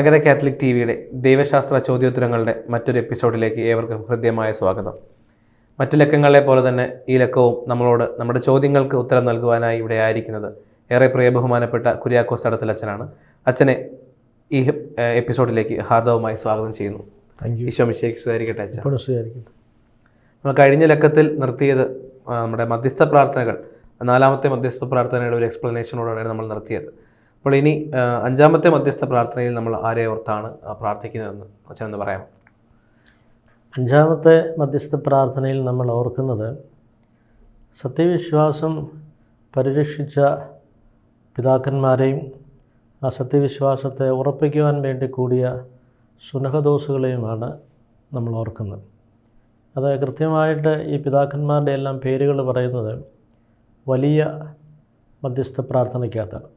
Malankara Catholic T വിയുടെ ദൈവശാസ്ത്ര ചോദ്യോത്തരങ്ങളുടെ മറ്റൊരു എപ്പിസോഡിലേക്ക് ഏവർക്കും ഹൃദ്യമായ സ്വാഗതം. മറ്റു ലക്കങ്ങളെ പോലെ തന്നെ ഈ ലക്കവും നമ്മളോട് നമ്മുടെ ചോദ്യങ്ങൾക്ക് ഉത്തരം നൽകുവാനായി ഇവിടെ ആയിരിക്കുന്നത് ഏറെ പ്രിയ ബഹുമാനപ്പെട്ട കുര്യാക്കോസ് അടത്തിൽ അച്ഛനാണ്. അച്ഛനെ ഈ എപ്പിസോഡിലേക്ക് ഹാർദവുമായി സ്വാഗതം ചെയ്യുന്നു. ഈശോ അച്ഛൻ എപ്പോഴും നമ്മൾ കഴിഞ്ഞ ലക്കത്തിൽ നിർത്തിയത് നമ്മുടെ മധ്യസ്ഥ പ്രാർത്ഥനകൾ നാലാമത്തെ മധ്യസ്ഥ പ്രാർത്ഥനയുടെ ഒരു എക്സ്പ്ലനേഷനോടാണ് നമ്മൾ നിർത്തിയത്. അപ്പോൾ ഇനി അഞ്ചാമത്തെ മധ്യസ്ഥ പ്രാർത്ഥനയിൽ നമ്മൾ ആരെ ഓർത്താണ് പ്രാർത്ഥിക്കുന്നതെന്ന് അച്ഛൻ ഒന്ന് പറയാം അഞ്ചാമത്തെ മധ്യസ്ഥ പ്രാർത്ഥനയിൽ നമ്മൾ ഓർക്കുന്നത് സത്യവിശ്വാസം പരിരക്ഷിച്ച പിതാക്കന്മാരെയും ആ സത്യവിശ്വാസത്തെ ഉറപ്പിക്കുവാൻ വേണ്ടി കൂടിയ സുനഹദോസുകളെയുമാണ് നമ്മൾ ഓർക്കുന്നത്. അത് കൃത്യമായിട്ട് ഈ പിതാക്കന്മാരുടെ എല്ലാം പേരുകൾ പറയുന്നത് വലിയ മധ്യസ്ഥ പ്രാർത്ഥനയ്ക്കകത്താണ്.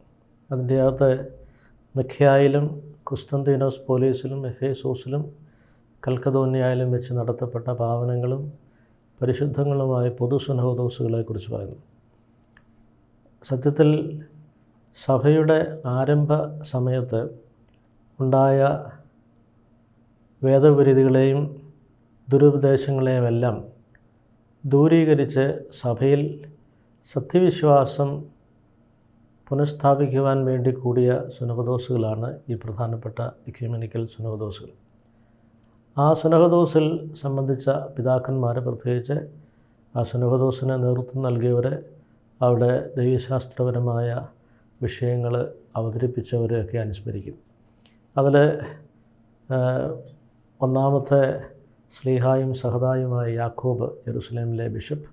അതിന്റെ അകത്ത് നിഖ്യായിലും കുസ്തന്തീനോസ് പോലീസിലും എഫേസോസിലും കൽക്കതോന്യായാലും വെച്ച് നടത്തപ്പെട്ട പാവനങ്ങളും പരിശുദ്ധങ്ങളുമായ പൊതുസുനഹോദോസുകളെക്കുറിച്ച് പറയുന്നു. സത്യത്തിൽ സഭയുടെ ആരംഭ സമയത്ത് ഉണ്ടായ വേദവിരുതികളെയും ദുരുപദേശങ്ങളെയുമെല്ലാം ദൂരീകരിച്ച് സഭയിൽ സത്യവിശ്വാസം പുനഃസ്ഥാപിക്കുവാൻ വേണ്ടി കൂടിയ സുനഹദോസുകളാണ് ഈ പ്രധാനപ്പെട്ട ഇക്യുമിനിക്കൽ സുനഹദോസുകൾ. ആ സുനഹദോസിൽ സംബന്ധിച്ച പിതാക്കന്മാർ പ്രത്യേകിച്ച് ആ സുനഹദോസിന് നേതൃത്വം നൽകിയവർ അവിടെ ദൈവശാസ്ത്രപരമായ വിഷയങ്ങൾ അവതരിപ്പിച്ചവരെയൊക്കെ അനുസ്മരിക്കും. അതിൽ ഒന്നാമത്തെ ശ്ലീഹായും സഹതായുമായ യാക്കോബ് ജെറുസലേമിലെ ബിഷപ്പ്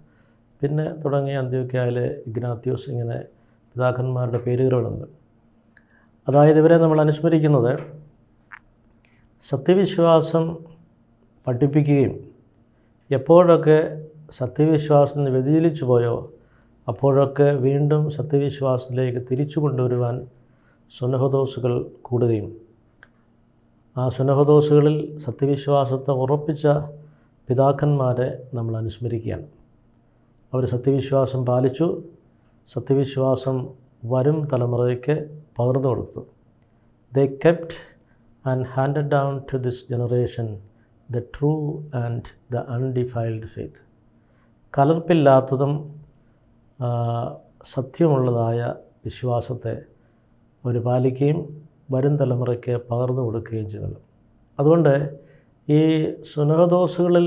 പിന്നെ തുടങ്ങിയ അന്ത്യോക്യായിലെ ഇഗ്നാത്യോസ് ഇങ്ങനെ പിതാക്കന്മാരുടെ പേരുകളുണ്ട്. അതായത് ഇവരെ നമ്മൾ അനുസ്മരിക്കുന്നത് സത്യവിശ്വാസം പഠിപ്പിക്കുകയും എപ്പോഴൊക്കെ സത്യവിശ്വാസം വ്യതിചലിച്ചു പോയോ അപ്പോഴൊക്കെ വീണ്ടും സത്യവിശ്വാസത്തിലേക്ക് തിരിച്ചു കൊണ്ടുവരുവാൻ സുനഹദോസുകൾ കൂടുകയും ആ സുനഹദോസുകളിൽ സത്യവിശ്വാസത്തെ ഉറപ്പിച്ച പിതാക്കന്മാരെ നമ്മൾ അനുസ്മരിക്കുകയാണ്. അവർ സത്യവിശ്വാസം പാലിച്ചു സത്യവിശ്വാസം വരും തലമുറയ്ക്ക് പകർന്നു കൊടുത്തു. They kept and handed down to this generation the true and the undefiled faith കലർപ്പില്ലാത്തതും സത്യമുള്ളതായ വിശ്വാസത്തെ അവർ പാലിക്കുകയും വരും തലമുറയ്ക്ക് പകർന്നു കൊടുക്കുകയും ചെയ്യുന്നു അതുകൊണ്ട് ഈ സുനഹദോസുകളിൽ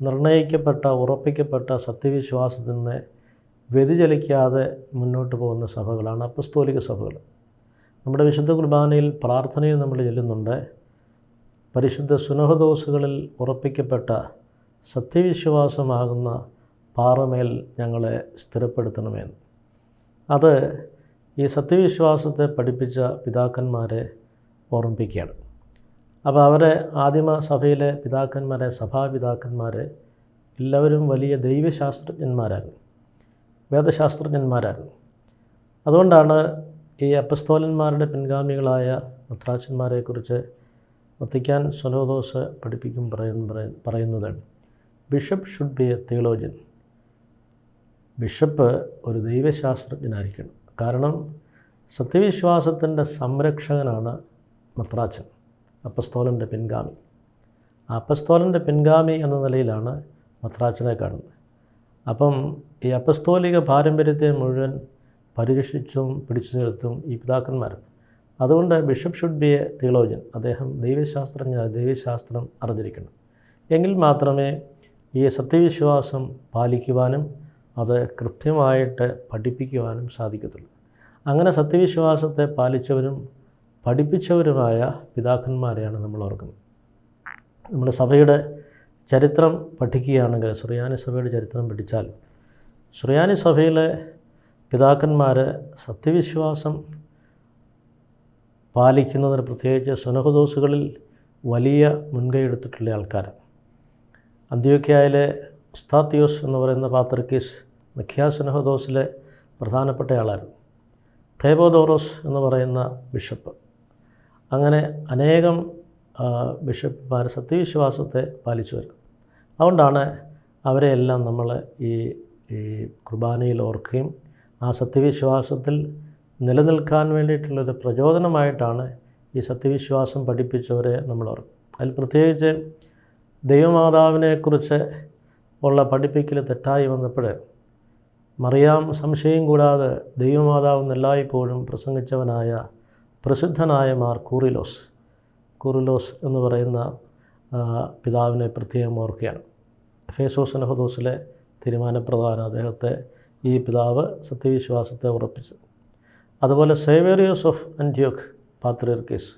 നിർണയിക്കപ്പെട്ട ഉറപ്പിക്കപ്പെട്ട സത്യവിശ്വാസത്തിൽ നിന്ന് വ്യതിചലിക്കാതെ മുന്നോട്ട് പോകുന്ന സഭകളാണ് അപ്പസ്തോലിക സഭകൾ. നമ്മുടെ വിശുദ്ധ കുർബാനയിൽ പ്രാർത്ഥനയിൽ നമ്മൾ ചെല്ലുന്നുണ്ട്. പരിശുദ്ധ സുനഹദോസുകളിൽ ഉറപ്പിക്കപ്പെട്ട സത്യവിശ്വാസമാകുന്ന പാറമേൽ ഞങ്ങളെ സ്ഥിരപ്പെടുത്തണമെന്ന്. അത് ഈ സത്യവിശ്വാസത്തെ പഠിപ്പിച്ച പിതാക്കന്മാരെ ഓർമ്മിപ്പിക്കുകയാണ്. അപ്പോൾ അവരെ ആദിമ സഭയിലെ പിതാക്കന്മാരെ സഭാപിതാക്കന്മാരെ എല്ലാവരും വലിയ ദൈവശാസ്ത്രജ്ഞന്മാരായിരുന്നു. വേദശാസ്ത്രജ്ഞന്മാരായിരുന്നു. അതുകൊണ്ടാണ് ഈ അപ്പസ്തോലന്മാരുടെ പിൻഗാമികളായ മത്രാച്ചന്മാരെക്കുറിച്ച് വത്തിക്കാൻ സ്വലോദോസ് പഠിപ്പിക്കും പറയുന്ന പറയുന്നത്. Bishop should be a theologian bishop ഒരു ദൈവശാസ്ത്രജ്ഞനായിരിക്കണം. കാരണം സത്യവിശ്വാസത്തിന്റെ സംരക്ഷകനാണ് മത്രാച്ചൻ അപ്പസ്തോലന്റെ പിൻഗാമി. അപ്പസ്തോലന്റെ പിൻഗാമി എന്ന നിലയിലാണ് മത്രാച്ചനെ കാണുന്നത്. അപ്പം ഈ അപ്പസ്തോലിക പാരമ്പര്യത്തെ മുഴുവൻ പരിരക്ഷിച്ചും പിടിച്ചു നിർത്തും ഈ പിതാക്കന്മാർ. അതുകൊണ്ട് bishop should be a theologian അദ്ദേഹം ദൈവശാസ്ത്രജ്ഞ ദൈവശാസ്ത്രം അറിഞ്ഞിരിക്കണം. എങ്കിൽ മാത്രമേ ഈ സത്യവിശ്വാസം പാലിക്കുവാനും അത് കൃത്യമായിട്ട് പഠിപ്പിക്കുവാനും സാധിക്കത്തുള്ളൂ. അങ്ങനെ സത്യവിശ്വാസത്തെ പാലിച്ചവരും പഠിപ്പിച്ചവരുമായ പിതാക്കന്മാരെയാണ് നമ്മൾ ഓർക്കുന്നത്. നമ്മുടെ സഭയുടെ ചരിത്രം പഠിക്കുകയാണെങ്കിൽ സുറിയാനി സഭയുടെ ചരിത്രം പഠിച്ചാൽ സുറിയാനി സഭയിലെ പിതാക്കന്മാർ സത്യവിശ്വാസം പാലിക്കുന്നതിന് പ്രത്യേകിച്ച് സുനഹദോസുകളിൽ വലിയ മുൻകൈ എടുത്തിട്ടുള്ള ആൾക്കാരാണ് അന്ത്യോക്യായിലെ ഉസ്താത്തിയോസ് എന്ന് പറയുന്ന പാത്രക്കീസ് മുഖ്യ സുനഹദോസിലെ പ്രധാനപ്പെട്ട ആളായിരുന്നു. തേബോദോറോസ് എന്ന് പറയുന്ന ബിഷപ്പ്. അങ്ങനെ അനേകം ബിഷപ്പുമാർ സത്യവിശ്വാസത്തെ പാലിച്ചു വരും അതുകൊണ്ടാണ് അവരെയെല്ലാം നമ്മൾ ഈ ഈ കുർബാനയിൽ ഓർക്കുകയും ആ സത്യവിശ്വാസത്തിൽ നിലനിൽക്കാൻ വേണ്ടിയിട്ടുള്ളൊരു പ്രചോദനമായിട്ടാണ് ഈ സത്യവിശ്വാസം പഠിപ്പിച്ചവരെ നമ്മൾ ഓർക്കും. അതിൽ പ്രത്യേകിച്ച് ദൈവമാതാവിനെക്കുറിച്ച് ഉള്ള പഠിപ്പിക്കൽ തെറ്റായി വന്നപ്പോൾ മറിയാം സംശയം കൂടാതെ ദൈവമാതാവ് എല്ലായ്പ്പോഴും പ്രസംഗിച്ചവനായ പ്രസിദ്ധനായ മാർ കൂറിലോസ് കൂറിലോസ് എന്ന് പറയുന്ന പിതാവിനെ പ്രത്യേകം ഓർക്കുകയാണ്. ഫേസോസ് നഹദോസിലെ തീരുമാനപ്രകാരം അദ്ദേഹത്തെ ഈ പിതാവ് സത്യവിശ്വാസത്തെ ഉറപ്പിച്ചു. അതുപോലെ സേവേറിയോസ് ഓഫ് അൻഡിയോക് പാത്രിയർക്കീസ്.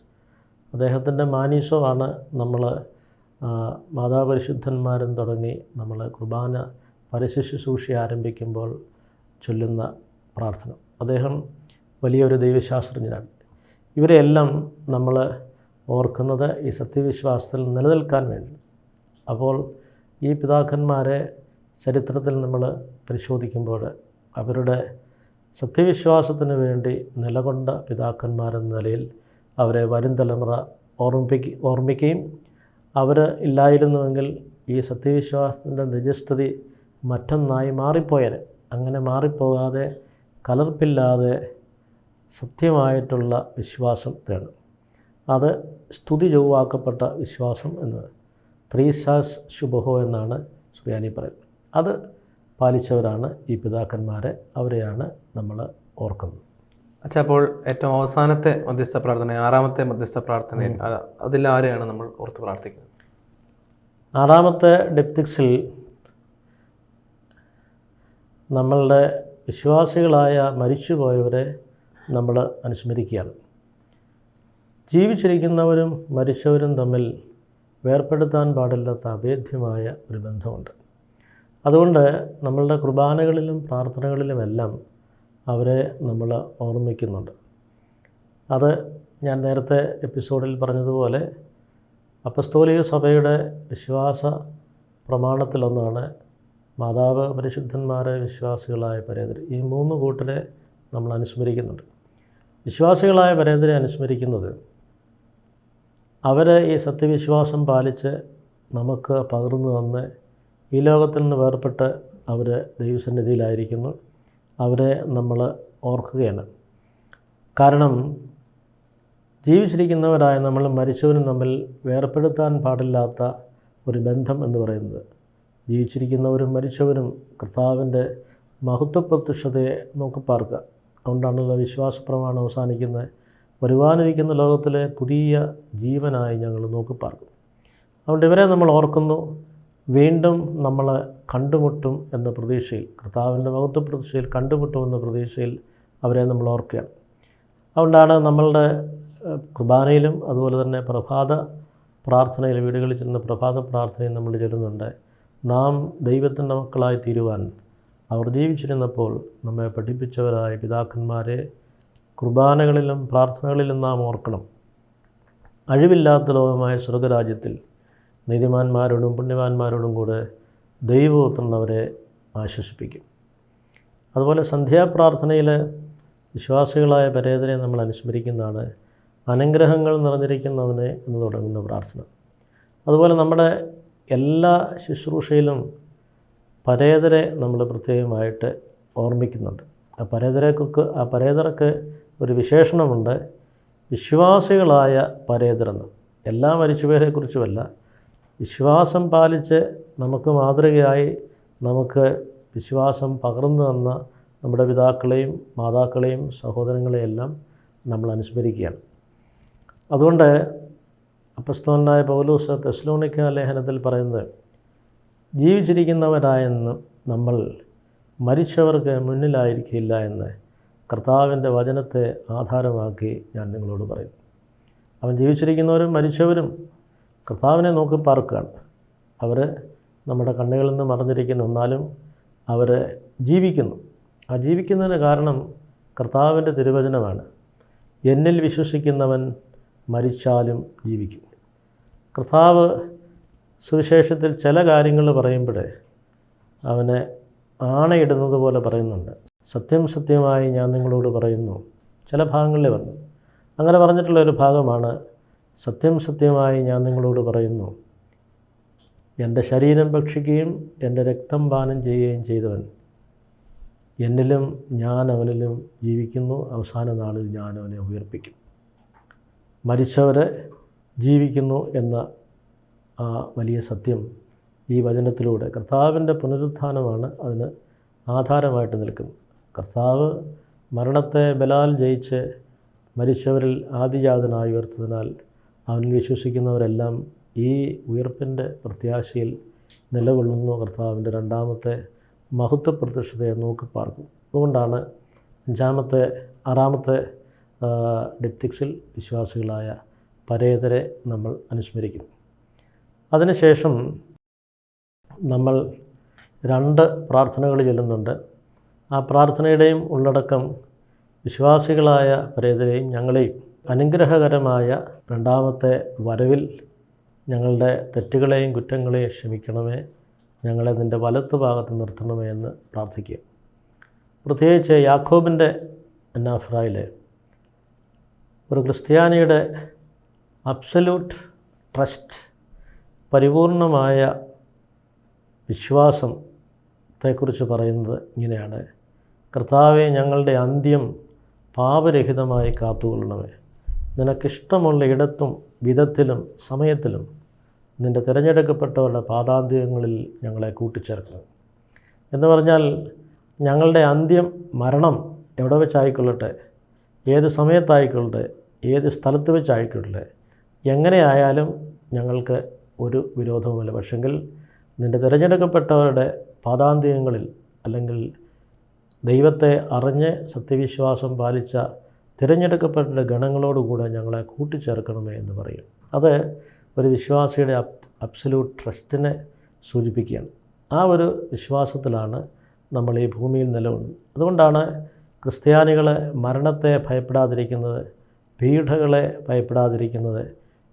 അദ്ദേഹത്തിന്റെ മാനീസമാണ് നമ്മൾ മാതാപരിശുദ്ധന്മാരും തുടങ്ങി നമ്മൾ കുർബാന പരശുശുശ്രൂഷ ആരംഭിക്കുമ്പോൾ ചൊല്ലുന്ന പ്രാർത്ഥന. അദ്ദേഹം വലിയൊരു ദൈവശാസ്ത്രജ്ഞനാണ്. ഇവരെയെല്ലാം നമ്മൾ ഓർക്കുന്നത് ഈ സത്യവിശ്വാസത്തിൽ നിലനിൽക്കാൻ വേണ്ടി. അപ്പോൾ ഈ പിതാക്കന്മാരെ ചരിത്രത്തിൽ നമ്മൾ പരിശോധിക്കുമ്പോൾ അവരുടെ സത്യവിശ്വാസത്തിന് വേണ്ടി നിലകൊണ്ട പിതാക്കന്മാരെന്ന നിലയിൽ അവരെ വരും തലമുറ ഓർമ്മിപ്പിക്ക ഓർമ്മിക്കുകയും അവർ ഇല്ലായിരുന്നുവെങ്കിൽ ഈ സത്യവിശ്വാസത്തിന്റെ നിജസ്ഥിതി മറ്റൊന്നായി മാറിപ്പോയത് അങ്ങനെ മാറിപ്പോകാതെ കലർപ്പില്ലാതെ സത്യമായിട്ടുള്ള വിശ്വാസം തേടും. അത് സ്തുതി ചൊവ്വാക്കപ്പെട്ട വിശ്വാസം എന്ന് ത്രീസാസ് ശുഭഹോ എന്നാണ് സുറിയാനി പറയുന്നത്. അത് പാലിച്ചവരാണ് ഈ പിതാക്കന്മാരെ. അവരെയാണ് നമ്മൾ ഓർക്കുന്നത്. അച്ഛാ അപ്പോൾ ഏറ്റവും അവസാനത്തെ മധ്യസ്ഥ പ്രാർത്ഥന ആറാമത്തെ മധ്യസ്ഥ പ്രാർത്ഥനയിൽ അതിൽ ആരെയാണ് നമ്മൾ ഓർത്ത് പ്രാർത്ഥിക്കുന്നത്? ആറാമത്തെ ഡെപ്തിക്സിൽ നമ്മളുടെ വിശ്വാസികളായ മരിച്ചുപോയവരെ നമ്മൾ അനുസ്മരിക്കുകയാണ്. ജീവിച്ചിരിക്കുന്നവരും മരിച്ചവരും തമ്മിൽ വേർപ്പെടുത്താൻ പാടില്ലാത്ത അഭേദ്യമായ ഒരു ബന്ധമുണ്ട്. അതുകൊണ്ട് നമ്മളുടെ കുർബാനകളിലും പ്രാർത്ഥനകളിലുമെല്ലാം അവരെ നമ്മൾ ഓർമ്മിക്കുന്നുണ്ട്. അത് ഞാൻ നേരത്തെ എപ്പിസോഡിൽ പറഞ്ഞതുപോലെ അപ്പസ്തോലിക സഭയുടെ വിശ്വാസ പ്രമാണത്തിലൊന്നാണ് മാതാവ് പരിശുദ്ധന്മാരെ വിശ്വാസികളായ പരേതര് ഈ മൂന്ന് കൂട്ടരെ നമ്മൾ അനുസ്മരിക്കുന്നുണ്ട്. വിശ്വാസികളായ പരേതരെ അനുസ്മരിക്കുന്നത് അവർ ഈ സത്യവിശ്വാസം പാലിച്ച് നമുക്ക് പകർന്നു തന്ന് ഈ ലോകത്തിൽ നിന്ന് വേർപെട്ട് അവർ ദൈവസന്നിധിയിലായിരിക്കുന്നു. അവരെ നമ്മൾ ഓർക്കുകയാണ്. കാരണം ജീവിച്ചിരിക്കുന്നവരായ നമ്മൾ മരിച്ചവരും തമ്മിൽ വേർപ്പെടുത്താൻ പാടില്ലാത്ത ഒരു ബന്ധം എന്ന് പറയുന്നത്. ജീവിച്ചിരിക്കുന്നവരും മരിച്ചവരും കർത്താവിന്റെ മഹത്വപ്രത്യക്ഷതയെ നോക്കി പാർക്കുക. അതുകൊണ്ടാണല്ലോ വിശ്വാസപ്രമാണം അവസാനിക്കുന്നത്. വരുവാനിരിക്കുന്ന ലോകത്തിലെ പുതിയ ജീവനായി ഞങ്ങൾ നോക്കി പാർക്കും. അതുകൊണ്ട് ഇവരെ നമ്മൾ ഓർക്കുന്നു. വീണ്ടും നമ്മൾ കണ്ടുമുട്ടും എന്ന പ്രതീക്ഷയിൽ കർത്താവിന്റെ മഹത്വ പ്രതീക്ഷയിൽ കണ്ടുമുട്ടും എന്ന പ്രതീക്ഷയിൽ അവരെ നമ്മൾ ഓർക്കുകയാണ്. അതുകൊണ്ടാണ് നമ്മളുടെ കുർബാനയിലും അതുപോലെ തന്നെ പ്രഭാത പ്രാർത്ഥനയിൽ വീടുകളിൽ ചെന്ന് പ്രഭാത പ്രാർത്ഥനയിൽ നമ്മൾ ചെല്ലുന്നുണ്ട് നാം ദൈവത്തിന്റെ മക്കളായി തീരുവാൻ അവർ ജീവിച്ചിരുന്നപ്പോൾ നമ്മെ പഠിപ്പിച്ചവരായ പിതാക്കന്മാരെ കുർബാനകളിലും പ്രാർത്ഥനകളിലും നാം ഓർക്കണം. അഴിവില്ലാത്ത ലോകമായ സ്വർഗരാജ്യത്തിൽ നീതിമാന്മാരോടും പുണ്യവാന്മാരോടും കൂടെ ദൈവപുത്രനവരെ ആശ്വസിപ്പിക്കും. അതുപോലെ സന്ധ്യാപ്രാർത്ഥനയിൽ വിശ്വാസികളായ പരേതരെ നമ്മൾ അനുസ്മരിക്കുന്നതാണ് അനുഗ്രഹങ്ങൾ നിറഞ്ഞിരിക്കുന്നവനെ എന്ന് തുടങ്ങുന്ന പ്രാർത്ഥന. അതുപോലെ നമ്മുടെ എല്ലാ ശുശ്രൂഷയിലും പരേതരെ നമ്മൾ പ്രത്യേകമായിട്ട് ഓർമ്മിക്കുന്നുണ്ട്. ആ പരേതരക്കൊക്കെ ആ പരേതർക്ക് ഒരു വിശേഷണമുണ്ട്. വിശ്വാസികളായ പരേതരെന്ന് എല്ലാ മരിച്ചുപേരെക്കുറിച്ചുമല്ല വിശ്വാസം പാലിച്ച് നമുക്ക് മാതൃകയായി നമുക്ക് വിശ്വാസം പകർന്നു തന്ന നമ്മുടെ പിതാക്കളെയും മാതാക്കളെയും സഹോദരങ്ങളെയും എല്ലാം നമ്മൾ അനുസ്മരിക്കുകയാണ്. അതുകൊണ്ട് അപ്പസ്തോനായ പൗലൂസ് തെസ്ലോണിക്ക ലേഖനത്തിൽ പറയുന്നത് ജീവിച്ചിരിക്കുന്നവരായെന്ന് നമ്മൾ മരിച്ചവർക്ക് മുന്നിലായിരിക്കില്ല എന്ന് കർത്താവിന്റെ വചനത്തെ ആധാരമാക്കി ഞാൻ നിങ്ങളോട് പറയും അവൻ ജീവിച്ചിരിക്കുന്നവരും മരിച്ചവരും കർത്താവിനെ നോക്കി പാർക്കുകയാണ്. അവർ നമ്മുടെ കണ്ണുകളിൽ നിന്ന് മറഞ്ഞിരിക്കുന്നു എന്നാലും അവർ ജീവിക്കുന്നു. ആ ജീവിക്കുന്നതിന് കാരണം കർത്താവിന്റെ തിരുവചനമാണ്. എന്നിൽ വിശ്വസിക്കുന്നവൻ മരിച്ചാലും ജീവിക്കും. കർത്താവ് സുവിശേഷത്തിൽ ചില കാര്യങ്ങൾ പറയുമ്പോൾ അവനെ ആണയിടുന്നത് പോലെ പറയുന്നുണ്ട്. സത്യം സത്യമായി ഞാൻ നിങ്ങളോട് പറയുന്നു. ചില ഭാഗങ്ങളിൽ പറഞ്ഞു. അങ്ങനെ പറഞ്ഞിട്ടുള്ള ഒരു ഭാഗമാണ് സത്യം സത്യമായി ഞാൻ നിങ്ങളോട് പറയുന്നു. എന്റെ ശരീരം ഭക്ഷിക്കുകയും എന്റെ രക്തം പാനം ചെയ്യുകയും ചെയ്തവൻ. എന്നിലും ഞാൻ അവനിലും ജീവിക്കുന്നു. അവസാന നാളിൽ ഞാൻ അവനെ ഉയർപ്പിക്കും. മരിച്ചവരെ ജീവിക്കുന്നു എന്ന ആ വലിയ സത്യം ഈ വചനത്തിലൂടെ കർത്താവിന്റെ പുനരുത്ഥാനമാണ് അതിന് ആധാരമായിട്ട് നിൽക്കുന്നത്. കർത്താവ് മരണത്തെ ബലാൽ ജയിച്ച് മരിച്ചവരിൽ ആദിജാതനായി ഉയർത്തതിനാൽ അവനിൽ വിശ്വസിക്കുന്നവരെല്ലാം ഈ ഉയർപ്പിന്റെ പ്രത്യാശയിൽ നിലകൊള്ളുന്നു. കർത്താവിന്റെ രണ്ടാമത്തെ മഹത്വ പ്രത്യക്ഷതയെ നോക്കി പാർക്കും. അതുകൊണ്ടാണ് അഞ്ചാമത്തെ ആറാമത്തെ ഡിപ്തിക്സിൽ വിശ്വാസികളായ പരേതരെ നമ്മൾ അനുസ്മരിക്കുന്നു. അതിനുശേഷം നമ്മൾ രണ്ട് പ്രാർത്ഥനകൾ ചൊല്ലുന്നുണ്ട്. ആ പ്രാർത്ഥനയുടെയും ഉള്ളടക്കം വിശ്വാസികളായ പ്രേതരെയും ഞങ്ങളെയും അനുഗ്രഹകരമായ രണ്ടാമത്തെ വരവിൽ ഞങ്ങളുടെ തെറ്റുകളെയും കുറ്റങ്ങളെയും ക്ഷമിക്കണമേ. ഞങ്ങളെ നിന്റെ വലത്ത് ഭാഗത്ത് നിർത്തണമേ എന്ന് പ്രാർത്ഥിക്കുക. പ്രത്യേകിച്ച് യാക്കോബിന്റെ അന്നാഫ്രായിലെ ഒരു ക്രിസ്ത്യാനിയുടെ അബ്സല്യൂട്ട് ട്രസ്റ്റ് പരിപൂർണമായ വിശ്വാസത്തെക്കുറിച്ച് പറയുന്നത് ഇങ്ങനെയാണ്. കർത്താവെ ഞങ്ങളുടെ അന്ത്യം പാപരഹിതമായി കാത്തുകൊള്ളണമേ. നിനക്കിഷ്ടമുള്ള ഇടത്തും വിധത്തിലും സമയത്തിലും നിന്റെ തിരഞ്ഞെടുക്കപ്പെട്ടവരുടെ പാദാന്ത്യങ്ങളിൽ ഞങ്ങളെ കൂട്ടിച്ചേർക്കണം. എന്ന് പറഞ്ഞാൽ ഞങ്ങളുടെ അന്ത്യം മരണം എവിടെ വെച്ചായിക്കൊള്ളട്ടെ? ഏത് സമയത്തായിക്കൊള്ളട്ടെ? ഏത് സ്ഥലത്ത് വെച്ചായിക്കൊള്ളട്ടെ? എങ്ങനെയായാലും ഞങ്ങൾക്ക് ഒരു വിരോധവുമില്ല. പക്ഷെങ്കിൽ നിന്റെ തിരഞ്ഞെടുക്കപ്പെട്ടവരുടെ പാദാന്ത്യങ്ങളിൽ അല്ലെങ്കിൽ ദൈവത്തെ അറിഞ്ഞ് സത്യവിശ്വാസം പാലിച്ച തിരഞ്ഞെടുക്കപ്പെട്ട ഗണങ്ങളോടുകൂടെ ഞങ്ങളെ കൂട്ടിച്ചേർക്കണമേ എന്ന് പറയും. അത് ഒരു വിശ്വാസിയുടെ അബ്സല്യൂട്ട് ട്രസ്റ്റിനെ സൂചിപ്പിക്കുകയാണ്. ആ ഒരു വിശ്വാസത്തിലാണ് നമ്മൾ ഈ ഭൂമിയിൽ നിലകൊള്ളുന്നത്. അതുകൊണ്ടാണ് ക്രിസ്ത്യാനികൾ മരണത്തെ ഭയപ്പെടാതിരിക്കുന്നത് പീഠകളെ ഭയപ്പെടാതിരിക്കുന്നത്.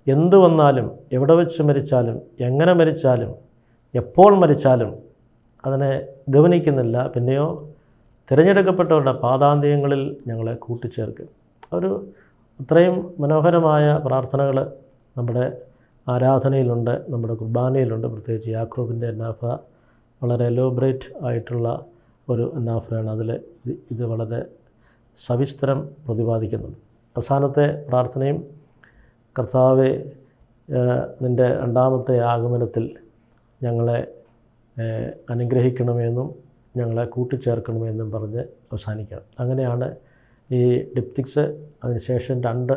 എന്തു വന്നാലും എവിടെ വെച്ച് മരിച്ചാലും എങ്ങനെ മരിച്ചാലും എപ്പോൾ മരിച്ചാലും അതിനെ ഗവനിക്കുന്നില്ല. പിന്നെയോ തിരഞ്ഞെടുക്കപ്പെട്ടവരുടെ പാദാന്ത്യങ്ങളിൽ ഞങ്ങളെ കൂട്ടിച്ചേർക്കും. ഒരു അത്രയും മനോഹരമായ പ്രാർത്ഥനകൾ നമ്മുടെ ആരാധനയിലുണ്ട് നമ്മുടെ കുർബാനയിലുണ്ട്. പ്രത്യേകിച്ച് യാക്രൂബിന്റെ അന്നാഫ വളരെ എലോബ്രേറ്റ് ആയിട്ടുള്ള ഒരു അന്നാഫയാണ്. അതിൽ ഇത് വളരെ സവിസ്തരം പ്രതിപാദിക്കുന്നുണ്ട്. അവസാനത്തെ പ്രാർത്ഥനയും കർത്താവെ നിന്റെ രണ്ടാമത്തെ ആഗമനത്തിൽ ഞങ്ങളെ അനുഗ്രഹിക്കണമെന്നും ഞങ്ങളെ കൂട്ടിച്ചേർക്കണമെന്നും പറഞ്ഞ് അവസാനിക്കണം. അങ്ങനെയാണ് ഈ ഡിപ്തിക്സ് അതിനുശേഷം രണ്ട്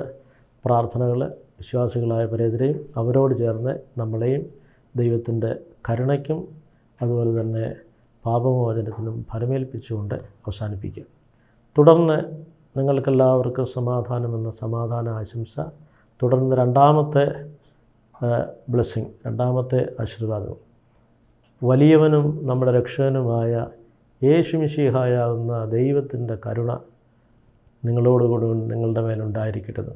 പ്രാർത്ഥനകൾ വിശ്വാസികളായ പരേതരെയും അവരോട് ചേർന്ന് നമ്മളെയും ദൈവത്തിന്റെ കരുണയ്ക്കും അതുപോലെ തന്നെ പാപമോചനത്തിനും ഫലമേൽപ്പിച്ചുകൊണ്ട് അവസാനിപ്പിക്കും. തുടർന്ന് നിങ്ങൾക്കെല്ലാവർക്കും സമാധാനമെന്ന സമാധാന ആശംസ. തുടർന്ന് രണ്ടാമത്തെ ബ്ലെസ്സിങ് രണ്ടാമത്തെ ആശീർവാദം. വലിയവനും നമ്മുടെ രക്ഷകനുമായ യേശുമിശിഹായാവുന്ന ദൈവത്തിന്റെ കരുണ നിങ്ങളോടുകൂടി നിങ്ങളുടെ മേലുണ്ടായിരിക്കട്ടെ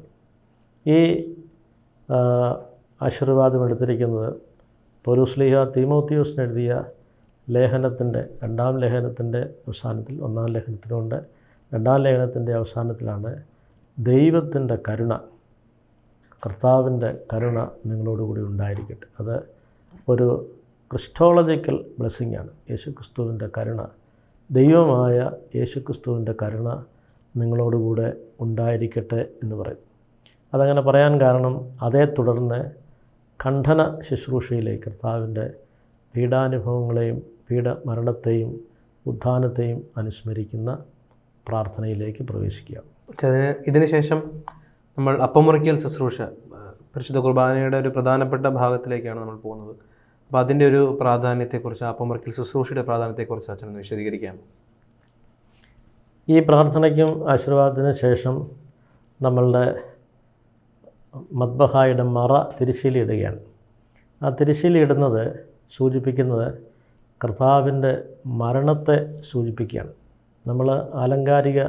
ഈ ആശീർവാദം എടുത്തിരിക്കുന്നത് പൗലുസ്ലിഹ തീമോത്തിയോസിന് എഴുതിയ ലേഖനത്തിന്റെ രണ്ടാം ലേഖനത്തിന്റെ അവസാനത്തിൽ ഒന്നാം ലേഖനത്തിലുണ്ട്. രണ്ടാം ലേഖനത്തിന്റെ അവസാനത്തിലാണ് ദൈവത്തിന്റെ കരുണ കർത്താവിന്റെ കരുണ നിങ്ങളോടുകൂടി ഉണ്ടായിരിക്കട്ടെ. അത് ഒരു ക്രിസ്റ്റോളജിക്കൽ ബ്ലെസ്സിങ്ങാണ്. യേശു ക്രിസ്തുവിന്റെ കരുണ ദൈവമായ യേശുക്രിസ്തുവിന്റെ കരുണ നിങ്ങളോടുകൂടെ ഉണ്ടായിരിക്കട്ടെ എന്ന് പറയും. അതങ്ങനെ പറയാൻ കാരണം അതേ തുടർന്ന് ഖണ്ഡന ശുശ്രൂഷയിലേക്ക് കർത്താവിന്റെ പീഡാനുഭവങ്ങളെയും പീഡ മരണത്തെയും ഉദ്ധാനത്തെയും അനുസ്മരിക്കുന്ന പ്രാർത്ഥനയിലേക്ക് പ്രവേശിക്കുക. ഇതിനുശേഷം നമ്മൾ അപ്പമുറിക്കൽ ശുശ്രൂഷ പരിശുദ്ധ കുർബാനയുടെ ഒരു പ്രധാനപ്പെട്ട ഭാഗത്തിലേക്കാണ് നമ്മൾ പോകുന്നത്. അപ്പോൾ അതിന്റെ ഒരു പ്രാധാന്യത്തെക്കുറിച്ച് അപ്പമർക്കിൽ ശുശ്രൂഷയുടെ പ്രാധാന്യത്തെക്കുറിച്ച് അച്ഛനൊന്ന് വിശദീകരിക്കാം. ഈ പ്രാർത്ഥനയ്ക്കും ആശീർവാദത്തിന് ശേഷം നമ്മളുടെ മദ്ബഹായുടെ മറ തിരിശീലിടുകയാണ് ആ തിരിശീലിടുന്നത് സൂചിപ്പിക്കുന്നത് കർത്താവിന്റെ മരണത്തെ സൂചിപ്പിക്കുകയാണ്. നമ്മൾ ആലങ്കാരിക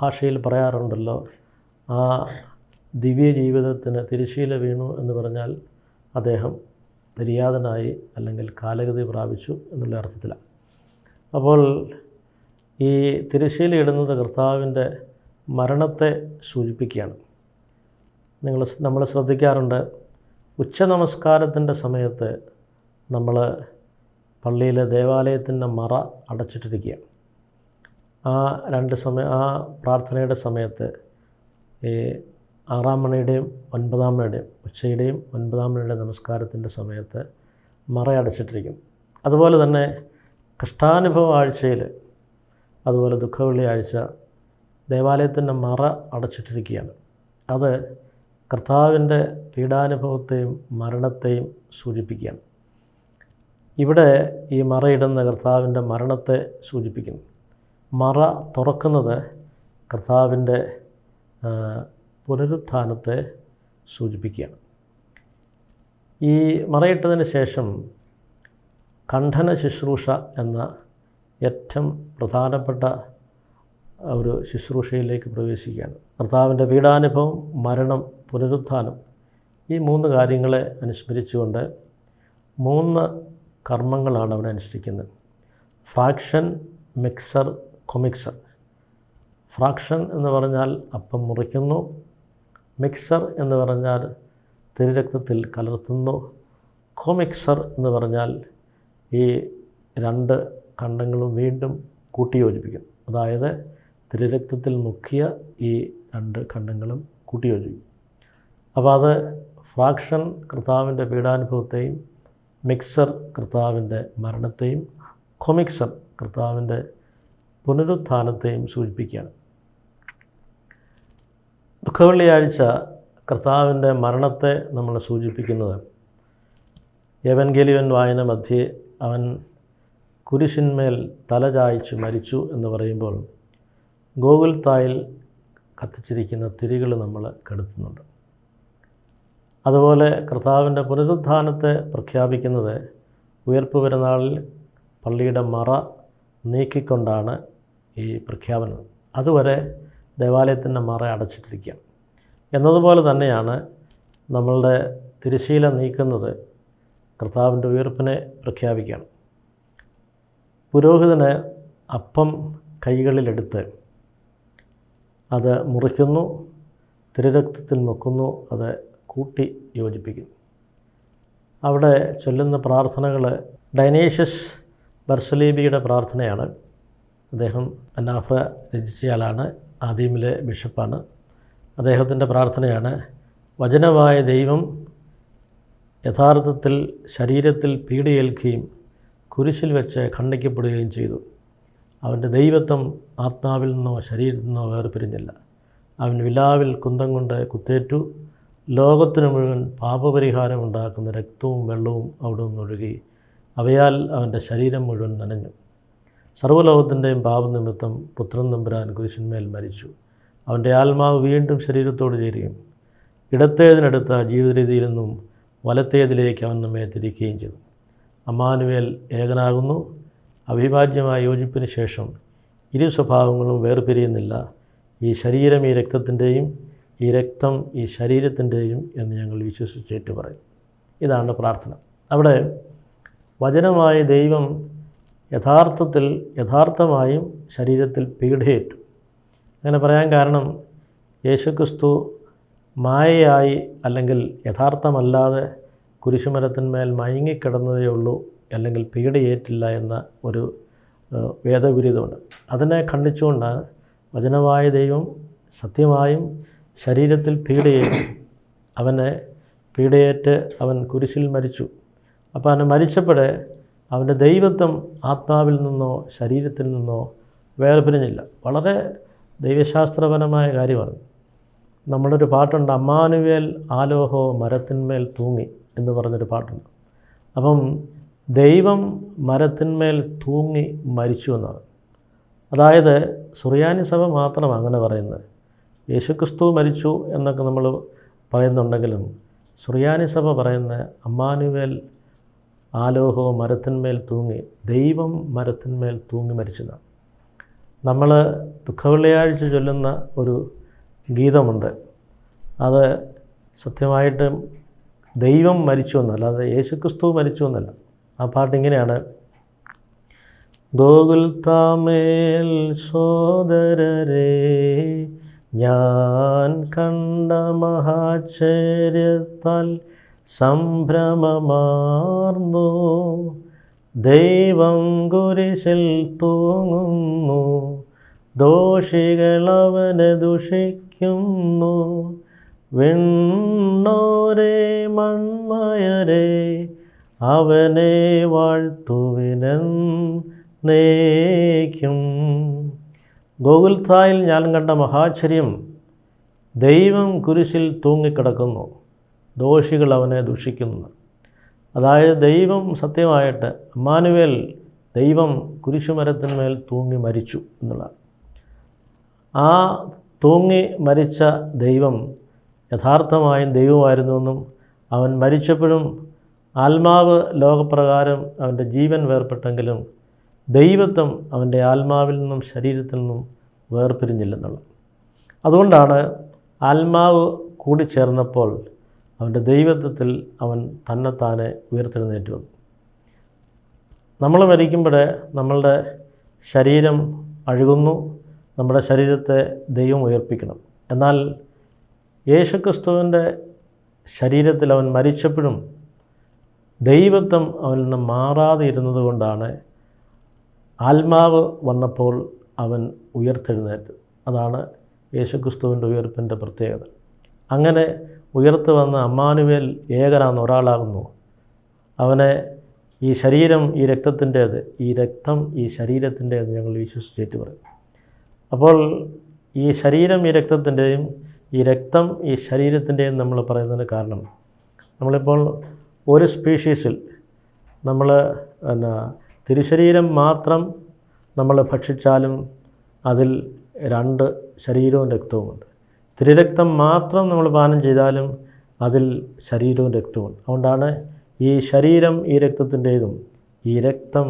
ഭാഷയിൽ പറയാറുണ്ടല്ലോ ആ ദിവ്യ ജീവിതത്തിന് തിരിശീല വീണു എന്ന് പറഞ്ഞാൽ അദ്ദേഹം നിര്യാതനായി അല്ലെങ്കിൽ കാലഗതി പ്രാപിച്ചു എന്നുള്ള അർത്ഥത്തിലാണ്. അപ്പോൾ ഈ തിരശ്ശീല ഇടുന്നത് കർത്താവിന്റെ മരണത്തെ സൂചിപ്പിക്കുകയാണ്. നിങ്ങൾ നമ്മൾ ശ്രദ്ധിക്കാറുണ്ട് ഉച്ച നമസ്കാരത്തിന്റെ സമയത്ത് നമ്മൾ പള്ളിയിലെ ദേവാലയത്തിന്റെ മറ അടച്ചിട്ടിരിക്കുകയാണ്. ആ രണ്ട് സമയ ആ പ്രാർത്ഥനയുടെ സമയത്ത് ഈ ആറാം മണിയുടെയും ഒൻപതാം മണിയുടെയും ഉച്ചയുടെയും ഒൻപതാം മണിയുടെ നമസ്കാരത്തിന്റെ സമയത്ത് മറയടച്ചിട്ടിരിക്കും. അതുപോലെ തന്നെ കഷ്ടാനുഭവ ആഴ്ചയിൽ അതുപോലെ ദുഃഖവെള്ളിയാഴ്ച ദേവാലയത്തിന്റെ മറ അടച്ചിട്ടിരിക്കുകയാണ്. അത് കർത്താവിന്റെ പീഡാനുഭവത്തെയും മരണത്തെയും സൂചിപ്പിക്കുകയാണ്. ഇവിടെ ഈ മറയിടുന്ന കർത്താവിന്റെ മരണത്തെ സൂചിപ്പിക്കുന്നു. മറ തുറക്കുന്നത് കർത്താവിന്റെ പുനരുത്ഥാനത്തെ സൂചിപ്പിക്കുകയാണ് ഈ മറയിട്ടതിന് ശേഷം കണ്ഠന ശുശ്രൂഷ എന്ന ഏറ്റവും പ്രധാനപ്പെട്ട ഒരു ശുശ്രൂഷയിലേക്ക് പ്രവേശിക്കുകയാണ്. കർത്താവിന്റെ പീഡാനുഭവം മരണം പുനരുത്ഥാനം ഈ മൂന്ന് കാര്യങ്ങളെ അനുസ്മരിച്ചുകൊണ്ട് മൂന്ന് കർമ്മങ്ങളാണ് അവിടെ അനുഷ്ഠിക്കുന്നത്. Fraction mixer commixture. ഫ്രാക്ഷൻ എന്ന് പറഞ്ഞാൽ അപ്പം മുറിക്കുന്നു മിക്സർ എന്ന് പറഞ്ഞാൽ തിരുരക്തത്തിൽ കലർത്തുന്നു. കോമിക്സർ എന്ന് പറഞ്ഞാൽ ഈ രണ്ട് കണ്ടങ്ങളും വീണ്ടും കൂട്ടിയോജിപ്പിക്കും. അതായത് തിരുരക്തത്തിൽ മുക്കിയ ഈ രണ്ട് ഖണ്ഡങ്ങളും കൂട്ടിയോജിപ്പിക്കും. അപ്പോൾ അത് ഫ്രാക്ഷൻ കർത്താവിന്റെ പീഡാനുഭവത്തെയും മിക്സർ കർത്താവിന്റെ മരണത്തെയും കൊമിക്സർ കർത്താവിന്റെ പുനരുത്ഥാനത്തെയും സൂചിപ്പിക്കുകയാണ്. ദുഃഖവെള്ളിയാഴ്ച കർത്താവിന്റെ മരണത്തെ നമ്മൾ സൂചിപ്പിക്കുന്നത്. യവൻഗേലിയൻ വായന മധ്യേ അവൻ കുരിശിന്മേൽ തല ചായ്ച്ച് മരിച്ചു എന്ന് പറയുമ്പോൾ ഗോകുൽത്തായിൽ കത്തിച്ചിരിക്കുന്ന തിരികൾ നമ്മൾ കെടുത്തുന്നുണ്ട്. അതുപോലെ കർത്താവിന്റെ പുനരുത്ഥാനത്തെ പ്രഖ്യാപിക്കുന്നത് ഉയർപ്പ് പെരുന്നാളിൽ പള്ളിയുടെ മറ നീക്കിക്കൊണ്ടാണ് ഈ പ്രഖ്യാപനം. അതുവരെ ദേവാലയത്തിന്റെ മറ അടച്ചിട്ടിരിക്കുകയാണ്. എന്നതുപോലെ തന്നെയാണ് നമ്മളുടെ തിരശ്ശീല നീക്കുന്നത് കർത്താവിന്റെ ഉയർപ്പിനെ പ്രഖ്യാപിക്കുകയാണ്. പുരോഹിതന് അപ്പം കൈകളിലെടുത്ത് അത് മുറിക്കുന്നു തിരുരക്തത്തിൽ മുക്കുന്നു അത് കൂട്ടി യോജിപ്പിക്കുന്നു. അവിടെ ചൊല്ലുന്ന പ്രാർത്ഥനകൾ ഡൈനേഷ്യസ് ബർസലീബിയുടെ പ്രാർത്ഥനയാണ്. അദ്ദേഹം അനാഫ്ര രചിച്ചയാളാണ്. ആദ്യമിലെ ബിഷപ്പാണ്. അദ്ദേഹത്തിന്റെ പ്രാർത്ഥനയാണ് വചനമായ ദൈവം യഥാർത്ഥത്തിൽ ശരീരത്തിൽ പീഡയേൽക്കുകയും കുരിശിൽ വെച്ച് ഖണ്ഡിക്കപ്പെടുകയും ചെയ്തു. അവന്റെ ദൈവത്വം ആത്മാവിൽ നിന്നോ ശരീരത്തിൽ നിന്നോ വേർപിരിഞ്ഞില്ല. അവൻ വിലാവിൽ കുന്തം കൊണ്ട് കുത്തേറ്റു. ലോകത്തിന് മുഴുവൻ പാപപരിഹാരം ഉണ്ടാക്കുന്ന രക്തവും വെള്ളവും അവിടെ നിന്നൊഴുകി. അവയാൽ അവന്റെ ശരീരം മുഴുവൻ നനഞ്ഞു. സർവലോകത്തിന്റെയും പാപനിമിത്തം പുത്രൻ നമ്പുരാൻ കുരിശന്മേൽ മരിച്ചു. അവന്റെ ആത്മാവ് വീണ്ടും ശരീരത്തോട് ചേരുകയും ഇടത്തേതിനടുത്ത ജീവിതരീതിയിൽ നിന്നും വലത്തേതിലേക്ക് അവൻ നമ്മെ തിരിക്കുകയും ചെയ്തു. അമാനുവേൽ ഏകനാകുന്നു. അവിഭാജ്യമായ യോജിപ്പിന് ശേഷം ഇരു സ്വഭാവങ്ങളും വേർപിരിയുന്നില്ല. ഈ ശരീരം ഈ രക്തത്തിന്റെയും ഈ രക്തം ഈ ശരീരത്തിന്റെയും എന്ന് ഞങ്ങൾ വിശ്വസിച്ചേറ്റ് പറയും ഇതാണ് പ്രാർത്ഥന. അവിടെ വചനമായ ദൈവം യഥാർത്ഥത്തിൽ യഥാർത്ഥമായും ശരീരത്തിൽ പീഡയേറ്റു. അങ്ങനെ പറയാൻ കാരണം യേശുക്രിസ്തു മായയായി അല്ലെങ്കിൽ യഥാർത്ഥമല്ലാതെ കുരിശുമരത്തിന്മേൽ മയങ്ങിക്കിടന്നതേ ഉള്ളൂ അല്ലെങ്കിൽ പീഡയേറ്റില്ല എന്ന ഒരു വേദവിരുദ്ധമുണ്ട്. അതിനെ ഖണ്ഡിച്ചുകൊണ്ടാണ് വചനമായ ദൈവം സത്യമായും ശരീരത്തിൽ പീഡയേറ്റു. അവനെ പീഡയേറ്റ് അവൻ കുരിശിൽ മരിച്ചു. അപ്പോൾ അവൻ മരിച്ചപ്പോഴേ അവന്റെ ദൈവത്വം ആത്മാവിൽ നിന്നോ ശരീരത്തിൽ നിന്നോ വേർപിരിഞ്ഞില്ല. വളരെ ദൈവശാസ്ത്രപരമായ കാര്യമാണ്. നമ്മുടെ ഒരു പാട്ടുണ്ട് അമ്മാനുവേൽ ആലോഹോ മരത്തിന്മേൽ തൂങ്ങി എന്ന് പറഞ്ഞൊരു പാട്ടുണ്ട്. അപ്പം ദൈവം മരത്തിന്മേൽ തൂങ്ങി മരിച്ചു എന്നാണ്. അതായത് സുറിയാനി സഭ മാത്രം അങ്ങനെ പറയുന്നത്. യേശുക്രിസ്തു മരിച്ചു എന്നൊക്കെ നമ്മൾ പറയുന്നുണ്ടെങ്കിലും സുറിയാനി സഭ പറയുന്ന അമ്മാനുവേൽ ആലോഹോ മരത്തിന്മേൽ തൂങ്ങി ദൈവം മരത്തിന്മേൽ തൂങ്ങി മരിച്ചതാണ് നമ്മൾ ദുഃഖവെള്ളിയാഴ്ച ചൊല്ലുന്ന ഒരു ഗീതമുണ്ട്. അത് സത്യമായിട്ടും ദൈവം മരിച്ചു എന്നല്ല അത് യേശുക്രിസ്തു മരിച്ചു എന്നല്ല. ആ പാട്ട് ഇങ്ങനെയാണ്. ഗോകുൽ താമേൽ സോദരരെ ഞാൻ കണ്ട മഹാചര്യത്താൽ സംഭ്രമമാർന്നു. ദൈവം കുരിശിൽ തൂങ്ങുന്നു. ദോഷികളവനെ ദുഷിക്കുന്നു. വിണ്ണോരേ മൺമയരേ അവനെ വാഴ്ത്തുവിനേക്കും ഗോകുൽത്തായിൽ ഞാൻ കണ്ട മഹാശ്ചര്യം ദൈവം കുരിശിൽ തൂങ്ങിക്കിടക്കുന്നു. ദോഷികൾ അവനെ ദുഷിക്കുന്നു. അതായത് ദൈവം സത്യമായിട്ട് അമ്മാനുവേൽ ദൈവം കുരിശുമരത്തിന്മേൽ തൂങ്ങി മരിച്ചു എന്നുള്ളതാണ്. ആ തൂങ്ങി മരിച്ച ദൈവം യഥാർത്ഥമായും ദൈവമായിരുന്നുവെന്നും അവൻ മരിച്ചപ്പോഴും ആത്മാവ് ലോകപ്രകാരം അവന്റെ ജീവൻ വേർപ്പെട്ടെങ്കിലും ദൈവത്വം അവന്റെ ആത്മാവിൽ നിന്നും ശരീരത്തിൽ നിന്നും വേർപിരിഞ്ഞില്ലെന്നുള്ളത്. അതുകൊണ്ടാണ് ആത്മാവ് കൂടിച്ചേർന്നപ്പോൾ അവന്റെ ദൈവത്വത്തിൽ അവൻ തന്നെത്താനെ ഉയർത്തെഴുന്നേറ്റ് വന്നു. നമ്മൾ മരിക്കുമ്പോൾ നമ്മളുടെ ശരീരം അഴുകുന്നു നമ്മുടെ ശരീരത്തെ ദൈവം ഉയർപ്പിക്കണം. എന്നാൽ യേശുക്രിസ്തുവിന്റെ ശരീരത്തിൽ അവൻ മരിച്ചപ്പോഴും ദൈവത്വം അവനിൽ നിന്ന് മാറാതെ ഇരുന്നത് കൊണ്ടാണ് ആത്മാവ് വന്നപ്പോൾ അവൻ ഉയർത്തെഴുന്നേറ്റ് അതാണ് യേശുക്രിസ്തുവിന്റെ ഉയർപ്പിന്റെ പ്രത്യേകത. അങ്ങനെ ഉയർത്ത് വന്ന അമ്മാനുവേൽ ഏകനാന്ന് ഒരാളാകുന്നു. അവനെ ഈ ശരീരം ഈ രക്തത്തിന്റേത് ഈ രക്തം ഈ ശരീരത്തിന്റേത് ഞങ്ങൾ വിശ്വസിച്ചേറ്റ് പറയും. അപ്പോൾ ഈ ശരീരം ഈ രക്തത്തിന്റെയും ഈ രക്തം ഈ ശരീരത്തിന്റെയും നമ്മൾ പറയുന്നതിന് കാരണം നമ്മളിപ്പോൾ ഒരു സ്പീഷീസിൽ നമ്മൾ എന്നാ തിരുശരീരം മാത്രം നമ്മൾ ഭക്ഷിച്ചാലും അതിൽ രണ്ട് ശരീരവും രക്തവുമുണ്ട്. തിരുരക്തം മാത്രം നമ്മൾ പാനം ചെയ്താലും അതിൽ ശരീരവും രക്തവും. അതുകൊണ്ടാണ് ഈ ശരീരം ഈ രക്തത്തിന്റേതും ഈ രക്തം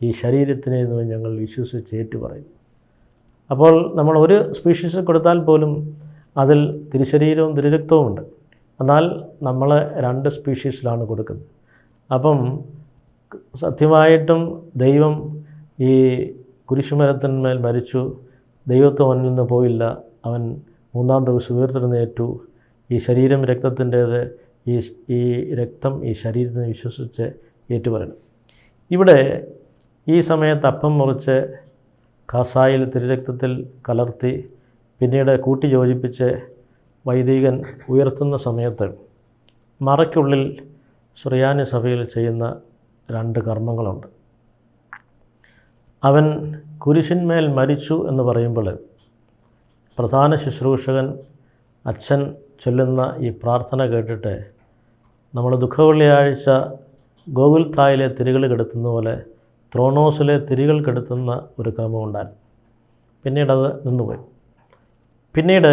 ഈ ശരീരത്തിന്റേതും ഞങ്ങൾ വിശ്വസിച്ച് ഏറ്റുപറയും അപ്പോൾ നമ്മൾ ഒരു സ്പീഷീസ് കൊടുത്താൽ പോലും അതിൽ തിരുശരീരവും തിരുരക്തവുമുണ്ട് എന്നാൽ നമ്മൾ രണ്ട് സ്പീഷീസിലാണ് കൊടുക്കുന്നത്. അപ്പം സത്യമായിട്ടും ദൈവം ഈ കുരിശുമരത്തിന്മേൽ മരിച്ചു ദൈവത്വം അവനിൽ നിന്ന് പോയില്ല അവൻ മൂന്നാം ദിവസം ഉയർത്തെഴുന്നേറ്റു. ഈ ശരീരം രക്തത്തിന്റേത് ഈ ഈ രക്തം ഈ ശരീരത്തിന് വിശ്വസിച്ച് ഏറ്റുപറയണം ഇവിടെ ഈ സമയത്ത് അപ്പം മുറിച്ച് കാസായിൽ തിരുരക്തത്തിൽ കലർത്തി പിന്നീട് കൂട്ടി യോജിപ്പിച്ച് വൈദികൻ ഉയർത്തുന്ന സമയത്ത് മറയ്ക്കുള്ളിൽ സുറിയാനി സഭയിൽ ചെയ്യുന്ന രണ്ട് കർമ്മങ്ങളുണ്ട്. അവൻ കുരിശിന്മേൽ മരിച്ചു എന്ന് പറയുമ്പോൾ പ്രധാന ശുശ്രൂഷകൻ അച്ഛൻ ചൊല്ലുന്ന ഈ പ്രാർത്ഥന കേട്ടിട്ട് നമ്മൾ ദുഃഖവെള്ളിയാഴ്ച ഗോകുൽ തായിലെ തിരികൾ കെടുത്തുന്ന പോലെ ത്രോണോസിലെ തിരികൾ കെടുത്തുന്ന ഒരു ക്രമമുണ്ടായിരുന്നു പിന്നീടത് നിന്നുപോയി. പിന്നീട്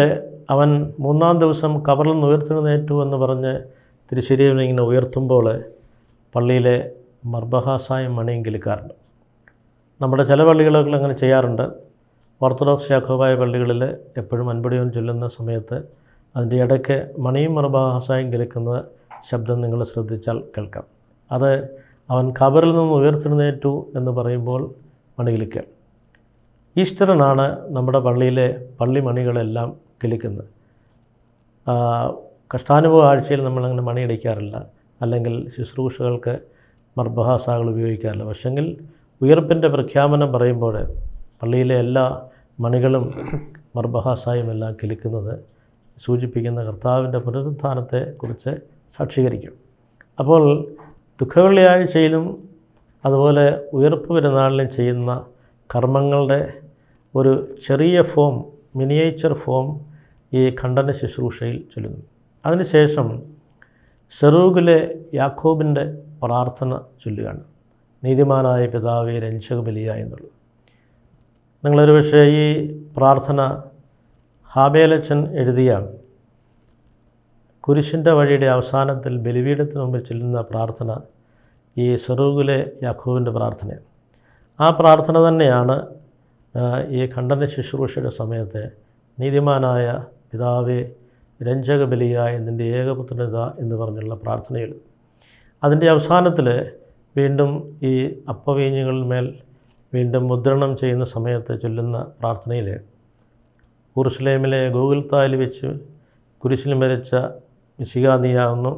അവൻ മൂന്നാം ദിവസം കബറിൽ നിന്ന് ഉയർത്തെഴുന്നേറ്റു എന്ന് പറഞ്ഞ് തിരുശരീരം ഇങ്ങനെ ഉയർത്തുമ്പോൾ പള്ളിയിലെ മർബഹാസായം കിളിക്കാറുണ്ട് നമ്മുടെ ചില പള്ളികളൊക്കെ അങ്ങനെ ചെയ്യാറുണ്ട്. ഓർത്തഡോക്സ് യാക്കോബായ പള്ളികളിൽ എപ്പോഴും അൻപടിയോൻ ചൊല്ലുന്ന സമയത്ത് അതിന്റെ ഇടയ്ക്ക് മണിയും മറുഭാസായും കേൾക്കുന്ന ശബ്ദം നിങ്ങൾ ശ്രദ്ധിച്ചാൽ കേൾക്കാം. അത് അവൻ ഖബറിൽ നിന്ന് ഉയർത്തെഴുന്നേറ്റു എന്ന് പറയുമ്പോൾ മണികിലിക്കൽ ഈസ്റ്ററിനാണ് നമ്മുടെ പള്ളിയിലെ പള്ളി മണികളെല്ലാം കിളിക്കുന്നത് കഷ്ടാനുഭവ ആഴ്ചയിൽ നമ്മളങ്ങനെ മണിയടിക്കാറില്ല അല്ലെങ്കിൽ ശുശ്രൂഷകൾക്ക് മർബഹാസാകൾ ഉപയോഗിക്കാറില്ല. പക്ഷെങ്കിൽ ഉയർപ്പിന്റെ പ്രഖ്യാപനം പറയുമ്പോൾ പള്ളിയിലെ എല്ലാ മണികളും മർബഹാസായും എല്ലാം കിലിക്കുന്നത് സൂചിപ്പിക്കുന്ന കർത്താവിന്റെ പുനരുത്ഥാനത്തെക്കുറിച്ച് സാക്ഷീകരിക്കും. അപ്പോൾ ദുഃഖവെള്ളിയാഴ്ചയിലും അതുപോലെ ഉയർപ്പ് പെരുന്നാളിലും ചെയ്യുന്ന കർമ്മങ്ങളുടെ ഒരു ചെറിയ ഫോം മിനിയേച്ചർ ഫോം ഈ ഖണ്ഡന ശുശ്രൂഷയിൽ ചൊല്ലുന്നു. അതിനുശേഷം സെറൂഗിലെ യാക്കോബിന്റെ പ്രാർത്ഥന ചൊല്ലുകയാണ്. നീതിമാനായ പിതാവെ രഞ്ജകബലിയ എന്നുള്ളത്. നിങ്ങളൊരു പക്ഷേ ഈ പ്രാർത്ഥന ഹാബേലച്ചൻ എഴുതിയ കുരിശിന്റെ വഴിയുടെ അവസാനത്തിൽ ബലിപീഠത്തിന് മുമ്പിൽ ചെല്ലുന്ന പ്രാർത്ഥന ഈ സെറൂഗിലെ യാഖൂവിന്റെ പ്രാർത്ഥന. ആ പ്രാർത്ഥന തന്നെയാണ് ഈ ഖണ്ഡന ശുശ്രൂഷയുടെ സമയത്ത് നീതിമാനായ പിതാവെ രഞ്ജക ബലിയായ നിന്റെ ഏകപുത്രനിത എന്ന് പറഞ്ഞുള്ള പ്രാർത്ഥനയിൽ. അതിന്റെ അവസാനത്തിൽ വീണ്ടും ഈ അപ്പവീഞ്ഞുകളിന്മേൽ വീണ്ടും മുദ്രണം ചെയ്യുന്ന സമയത്ത് ചൊല്ലുന്ന പ്രാർത്ഥനയിൽ ഉറുസ്ലേമിലെ ഗൂഗിൾത്തായിൽ വെച്ച് കുരിശിൽ മരിച്ച മിശിക നീയാവുന്നു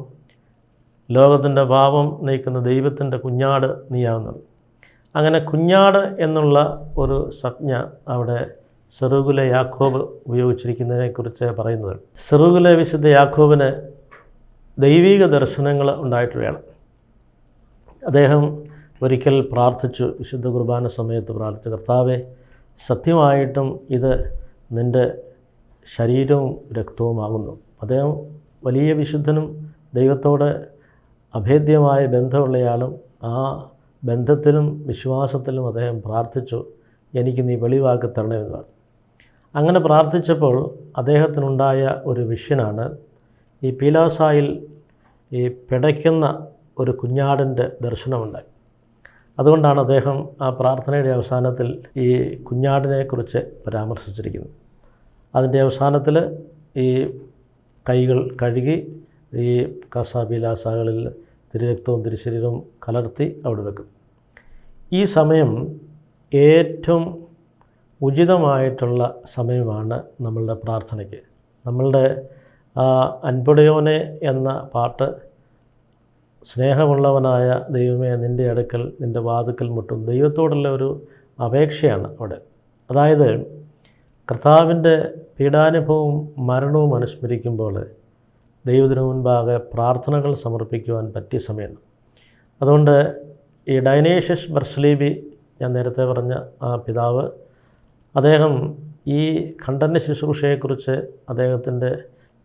ലോകത്തിന്റെ പാപം നയിക്കുന്ന ദൈവത്തിന്റെ കുഞ്ഞാട് നീയാവുന്നത് അങ്ങനെ കുഞ്ഞാട് എന്നുള്ള ഒരു സജ്ഞ അവിടെ സെറുകുല യാക്കോബ് ഉപയോഗിച്ചിരിക്കുന്നതിനെക്കുറിച്ച് പറയുന്നത്. സെറുകുല വിശുദ്ധ യാക്കോബിന് ദൈവിക ദർശനങ്ങൾ ഉണ്ടായിട്ടുള്ളതാണ് അദ്ദേഹം ഒരിക്കൽ പ്രാർത്ഥിച്ചു വിശുദ്ധ കുർബാന സമയത്ത് പ്രാർത്ഥിച്ചു കർത്താവെ സത്യമായിട്ടും ഇത് നിന്റെ ശരീരവും രക്തവുമാകുന്നു. അദ്ദേഹം വലിയ വിശുദ്ധനും ദൈവത്തോട് അഭേദ്യമായ ബന്ധമുള്ളയാളും ആ ബന്ധത്തിലും വിശ്വാസത്തിലും അദ്ദേഹം പ്രാർത്ഥിച്ചു എനിക്ക് നീ വെളിവാക്കി തരണമെന്ന് പറഞ്ഞു. അങ്ങനെ പ്രാർത്ഥിച്ചപ്പോൾ അദ്ദേഹത്തിനുണ്ടായ ഒരു വിഷനാണ് ഈ പീലാസായിൽ ഈ പിടയ്ക്കുന്ന ഒരു കുഞ്ഞാടിന്റെ ദർശനമുണ്ടായി. അതുകൊണ്ടാണ് അദ്ദേഹം ആ പ്രാർത്ഥനയുടെ അവസാനത്തിൽ ഈ കുഞ്ഞാടിനെക്കുറിച്ച് പരാമർശിച്ചിരിക്കുന്നത്. അതിന്റെ അവസാനത്തിൽ ഈ കൈകൾ കഴുകി ഈ കസാബിലാസകളിൽ തിരുരക്തവും തിരുശരീരവും കലർത്തി അവിടെ വെക്കും. ഈ സമയം ഏറ്റവും ഉചിതമായിട്ടുള്ള സമയമാണ് നമ്മളുടെ പ്രാർത്ഥനയ്ക്ക്. നമ്മളുടെ അൻപുടയോനെ എന്ന പാട്ട് സ്നേഹമുള്ളവനായ ദൈവമേ നിന്റെ അടുക്കൽ നിന്റെ വാതുക്കൽ മുട്ടും. ദൈവത്തോടുള്ള ഒരു അപേക്ഷയാണ് അവിടെ. അതായത് കർത്താവിന്റെ പീഡാനുഭവവും മരണവും അനുസ്മരിക്കുമ്പോൾ ദൈവത്തിന് മുൻപാകെ പ്രാർത്ഥനകൾ സമർപ്പിക്കുവാൻ പറ്റിയ സമയം. അതുകൊണ്ട് ഈ ഡൈനേഷ്യസ് ബർസ്ലീബി ഞാൻ നേരത്തെ പറഞ്ഞ ആ പിതാവ് അദ്ദേഹം ഈ ഖണ്ഡന ശുശ്രൂഷയെക്കുറിച്ച് അദ്ദേഹത്തിന്റെ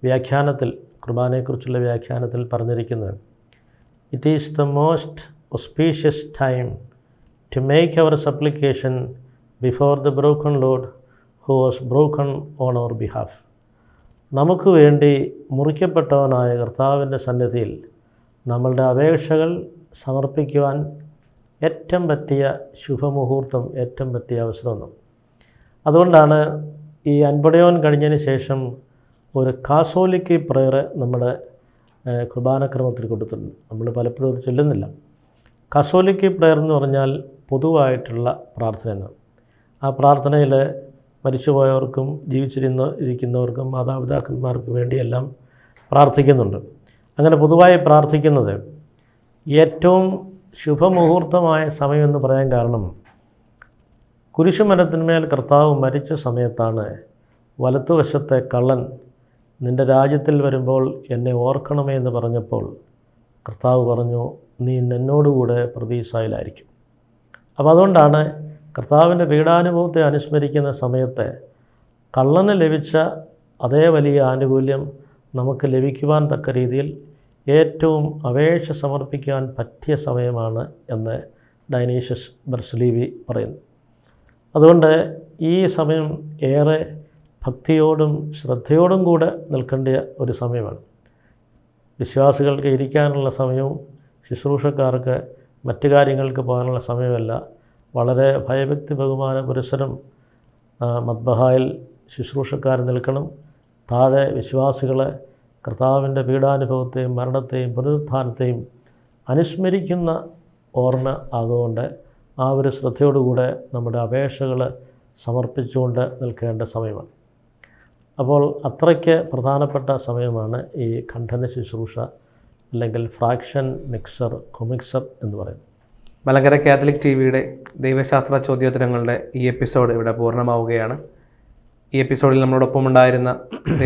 വ്യാഖ്യാനത്തിൽ കുർബാനയെക്കുറിച്ചുള്ള വ്യാഖ്യാനത്തിൽ പറഞ്ഞിരിക്കുന്നത് it is the most auspicious time to make our supplication before the broken Lord who was broken on our behalf നമുക്ക് വേണ്ടി മുറിക്കപ്പെട്ടവനായ കർത്താവിന്റെ സന്നിധിയിൽ നമ്മളുടെ അപേക്ഷകൾ സമർപ്പിക്കുവാൻ ഏറ്റവും പറ്റിയ ശുഭമുഹൂർത്തം ഏറ്റവും പറ്റിയ അവസരമൊന്നും. അതുകൊണ്ടാണ് ഈ അൻപടയോൻ കഴിഞ്ഞതിന് ശേഷം ഒരു കാസോലിക്ക് പ്രയർ നമ്മുടെ കുർബാനക്രമത്തിൽ കൊടുത്തിട്ടുണ്ട്. നമ്മൾ പലപ്പോഴും അത് ചൊല്ലുന്നില്ല. കസോലിക്ക് പ്രയർ എന്ന് പറഞ്ഞാൽ പൊതുവായിട്ടുള്ള പ്രാർത്ഥന എന്നാണ്. ആ പ്രാർത്ഥനയിൽ മരിച്ചുപോയവർക്കും ജീവിച്ചിരുന്ന ഇരിക്കുന്നവർക്കും മാതാപിതാക്കന്മാർക്കും വേണ്ടിയെല്ലാം പ്രാർത്ഥിക്കുന്നുണ്ട്. അങ്ങനെ പൊതുവായി പ്രാർത്ഥിക്കുന്നത് ഏറ്റവും ശുഭമുഹൂർത്തമായ സമയമെന്ന് പറയാൻ കാരണം കുരിശുമരത്തിന്മേൽ കർത്താവ് മരിച്ച സമയത്താണ് വലത്തുവശത്തെ കള്ളൻ നിന്റെ രാജ്യത്തിൽ വരുമ്പോൾ എന്നെ ഓർക്കണമേ എന്ന് പറഞ്ഞപ്പോൾ കർത്താവ് പറഞ്ഞു നീ എന്നോടുകൂടെ പ്രതീക്ഷയിലായിരിക്കും. അപ്പോൾ അതുകൊണ്ടാണ് കർത്താവിന്റെ പീഡാനുഭവത്തെ അനുസ്മരിക്കുന്ന സമയത്തെ കള്ളന് ലഭിച്ച അതേ വലിയ ആനുകൂല്യം നമുക്ക് ലഭിക്കുവാൻ തക്ക രീതിയിൽ ഏറ്റവും അപേക്ഷ സമർപ്പിക്കാൻ പറ്റിയ സമയമാണ് എന്ന് ഡൈനീഷ്യസ് ബർസ്ലീവി പറയുന്നു. അതുകൊണ്ട് ഈ സമയം ഏറെ ഭക്തിയോടും ശ്രദ്ധയോടും കൂടെ നിൽക്കേണ്ട ഒരു സമയമാണ്. വിശ്വാസികൾക്ക് ഇരിക്കാനുള്ള സമയവും ശുശ്രൂഷക്കാർക്ക് മറ്റു കാര്യങ്ങൾക്ക് പോകാനുള്ള സമയമല്ല. വളരെ ഭയഭക്തി ബഹുമാന പുരസരം മദ്ബഹായിൽ ശുശ്രൂഷക്കാർ നിൽക്കണം. താഴെ വിശ്വാസികളെ കർത്താവിന്റെ പീഡാനുഭവത്തെയും മരണത്തെയും പുനരുത്ഥാനത്തെയും അനുസ്മരിക്കുന്ന ഓർമ്മ ആകുകൊണ്ട് ആ ഒരു ശ്രദ്ധയോടുകൂടെ നമ്മുടെ അപേക്ഷകൾ സമർപ്പിച്ചുകൊണ്ട് നിൽക്കേണ്ട സമയമാണ്. അപ്പോൾ അത്രയ്ക്ക് പ്രധാനപ്പെട്ട സമയമാണ് ഈ ഖണ്ഡന ശുശ്രൂഷ അല്ലെങ്കിൽ ഫ്രാക്ഷൻ മിക്സർ കൊമിക്സർ എന്ന് പറയുന്നത്. മലങ്കര കാത്തലിക് ടി വിയുടെ ദൈവശാസ്ത്ര ചോദ്യോത്തരങ്ങളുടെ ഈ എപ്പിസോഡ് ഇവിടെ പൂർണമാവുകയാണ്. ഈ എപ്പിസോഡിൽ നമ്മളോടൊപ്പം ഉണ്ടായിരുന്ന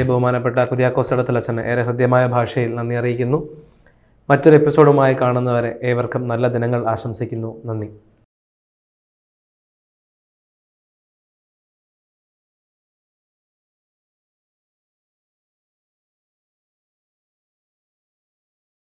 ബഹുമാനപ്പെട്ട കുര്യാക്കോസ് ഇടത്തലച്ചന് ഏറെ ഹൃദ്യമായ ഭാഷയിൽ നന്ദി അറിയിക്കുന്നു. മറ്റൊരു എപ്പിസോഡുമായി കാണുന്നവരെ ഏവർക്കും നല്ല ദിനങ്ങൾ ആശംസിക്കുന്നു. നന്ദി.